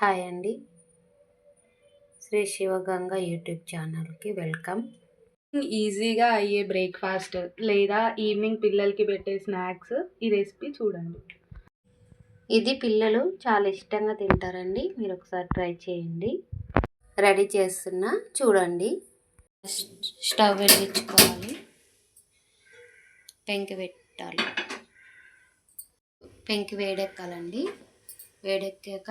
Hi అండి. Sri Sivaganga YouTube ఛానల్కి welcome. ఈజీగా అయ్యే బ్రేక్ఫాస్ట్ లేదా ఈవినింగ్ పిల్లలకి పెట్టే స్నాక్స్ ఈ రెసిపీ చూడండి. ఇది పిల్లలు చాలా ఇష్టంగా తింటారండి. మీరు ఒకసారి ట్రై చేయండి. రెడీ చేస్తున్నా చూడండి. స్టవ్ వెలిగించుకోవాలి. పెంకి పెట్టాలి. పెంకి వేడెక్కాలండి. వేడెక్కాక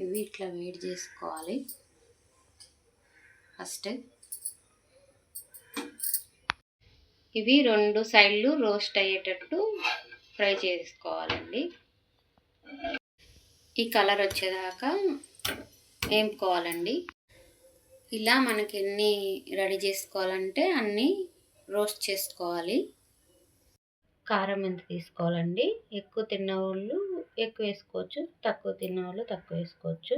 ఇవి ఇట్లా వేడి చేసుకోవాలి. ఫస్ట్ ఇవి రెండు సైడ్లు రోస్ట్ అయ్యేటట్టు ఫ్రై చేసుకోవాలండి. ఈ కలర్ వచ్చేదాకా వేపుకోవాలండి. ఇలా మనకి ఎన్ని రెడీ చేసుకోవాలంటే అన్నీ రోస్ట్ చేసుకోవాలి. కారం ఎంత తీసుకోవాలండి? ఎక్కువ తిన్న వాళ్ళు ఎక్కువ వేసుకోవచ్చు తక్కువ తిన్న వాళ్ళు తక్కువ వేసుకోవచ్చు.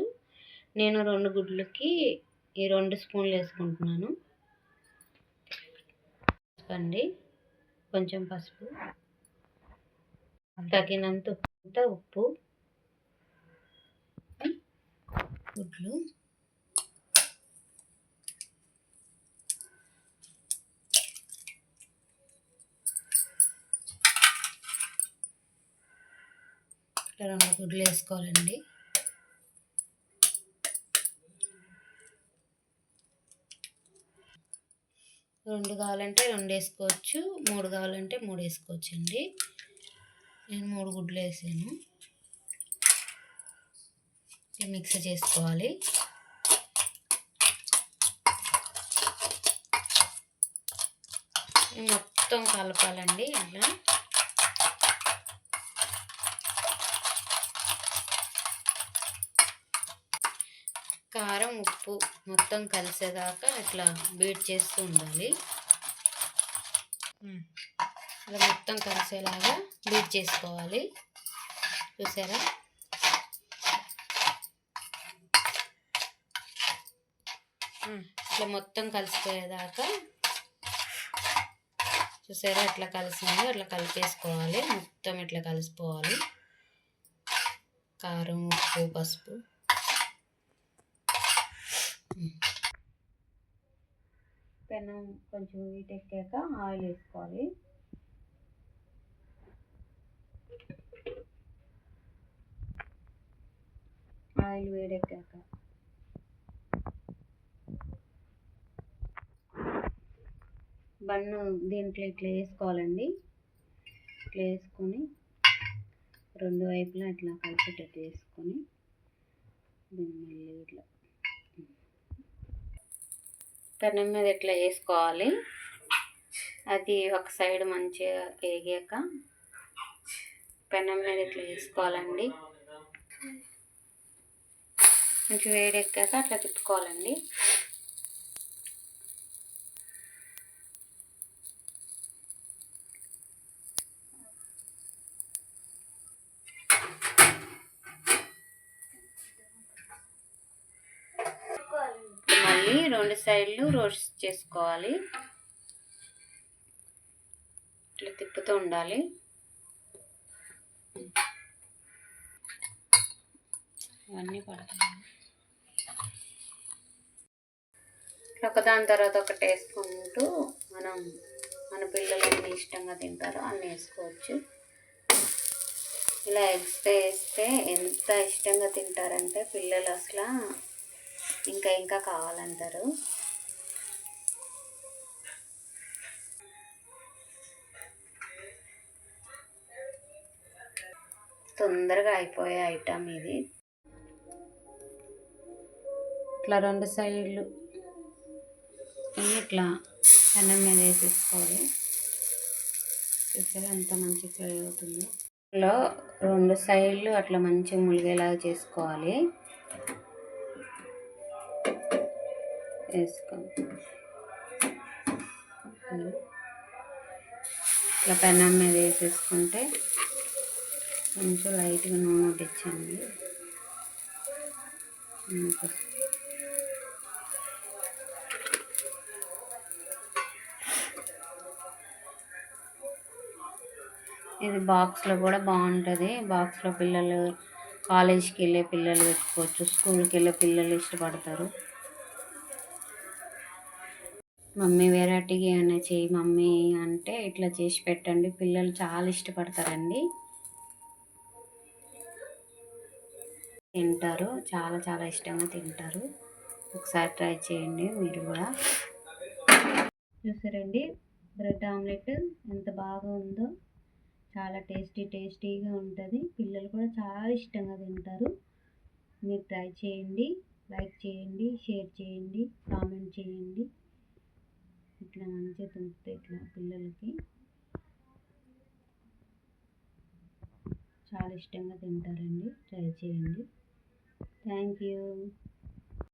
నేను రెండు గుడ్లకి ఈ రెండు స్పూన్లు వేసుకుంటున్నాను. అండి కొంచెం పసుపు తగినంత ఉప్పు గుడ్లు ఇట్లా రెండు గుడ్లు వేసుకోవాలండి. రెండు కావాలంటే రెండు వేసుకోవచ్చు మూడు కావాలంటే మూడు వేసుకోవచ్చు అండి నేను మూడు గుడ్లు వేసాను. మిక్స్ చేసుకోవాలి. మొత్తం కలపాలండి ఇలా కారం ఉప్పు మొత్తం కలిసేదాకా ఇట్లా బీట్ చేస్తూ ఉండాలి. ఇలా మొత్తం కలిసేలాగా బీట్ చేసుకోవాలి. చూసారా? ఇట్లా మొత్తం కలిసిపోయేదాకా చూసారా? ఎట్లా కలిసిందో అట్లా కలిపేసుకోవాలి. మొత్తం ఇట్లా కలిసిపోవాలి. కారం ఉప్పు పసుపు. పెనం కొంచెం వీటెక్కాక ఆయిల్ వేసుకోవాలి. ఆయిల్ వేడెక్కాక బన్ను దీంట్లో ఇట్లా వేసుకోవాలండి. ఇట్లా వేసుకొని రెండు వైపులా ఇట్లా కలిసేటట్టు వేసుకొని దీన్ని మళ్ళీ ఇట్లా కన్నం మీద ఇట్లా వేసుకోవాలి అది ఒక సైడ్ మంచిగా వేగాక పెనం మీద ఇట్లా వేసుకోవాలండి? కొంచెం వేడెక్కాక అట్లా తిప్పుకోవాలండి. రెండు సైడ్లు రోస్ట్ చేసుకోవాలి. ఇట్లా తిప్పుతూ ఉండాలి. ఇవన్నీ పడతాయి. ఒకదాని తర్వాత ఒకటి వేసుకుంటూ మనం మన పిల్లలు ఎన్ని ఇష్టంగా తింటారో అన్నీ వేసుకోవచ్చు. ఇలా ఎగ్స్ వేస్తే ఎంత ఇష్టంగా తింటారంటే పిల్లలు అసలు ఇంకా ఇంకా కావాలంటారు. తొందరగా అయిపోయే ఐటమ్ ఇది. ఇట్లా రెండు సైడ్లు ఇట్లా అన్నం మీద వేసేసుకోవాలి. చూసారా ఎంత మంచి ఫ్రై అవుతుంది. లో రెండు సైడ్లు అట్లా మంచిగా ములిగేలాగా చేసుకోవాలి. వేసుకోండి ఇట్లా పెనం మీద వేసేసుకుంటే కొంచెం లైట్గా నూనె వడ్డించండి ఇది బాక్స్లో కూడా బాగుంటుంది. బాక్స్లో పిల్లలు కాలేజ్కి వెళ్ళే పిల్లలు పెట్టుకోవచ్చు స్కూల్కి వెళ్ళే పిల్లలు ఇష్టపడతారు. మమ్మీ వెరైటీగా ఏమైనా చేయి మమ్మీ అంటే ఇట్లా చేసి పెట్టండి. పిల్లలు చాలా ఇష్టపడతారండి. తింటారు చాలా చాలా ఇష్టంగా తింటారు. ఒకసారి ట్రై చేయండి మీరు కూడా. చూసారండి? బ్రెడ్ ఆమ్లెట్ ఎంత బాగా ఉందో చాలా టేస్టీ టేస్టీగా ఉంటుంది. పిల్లలు కూడా చాలా ఇష్టంగా తింటారు. మీరు ట్రై చేయండి లైక్ చేయండి షేర్ చేయండి కామెంట్ చేయండి. ఇట్లా మంచిగా తుంపితే ఇట్లా పిల్లలకి చాలా ఇష్టంగా తింటారండి. ట్రై చేయండి. Thank you.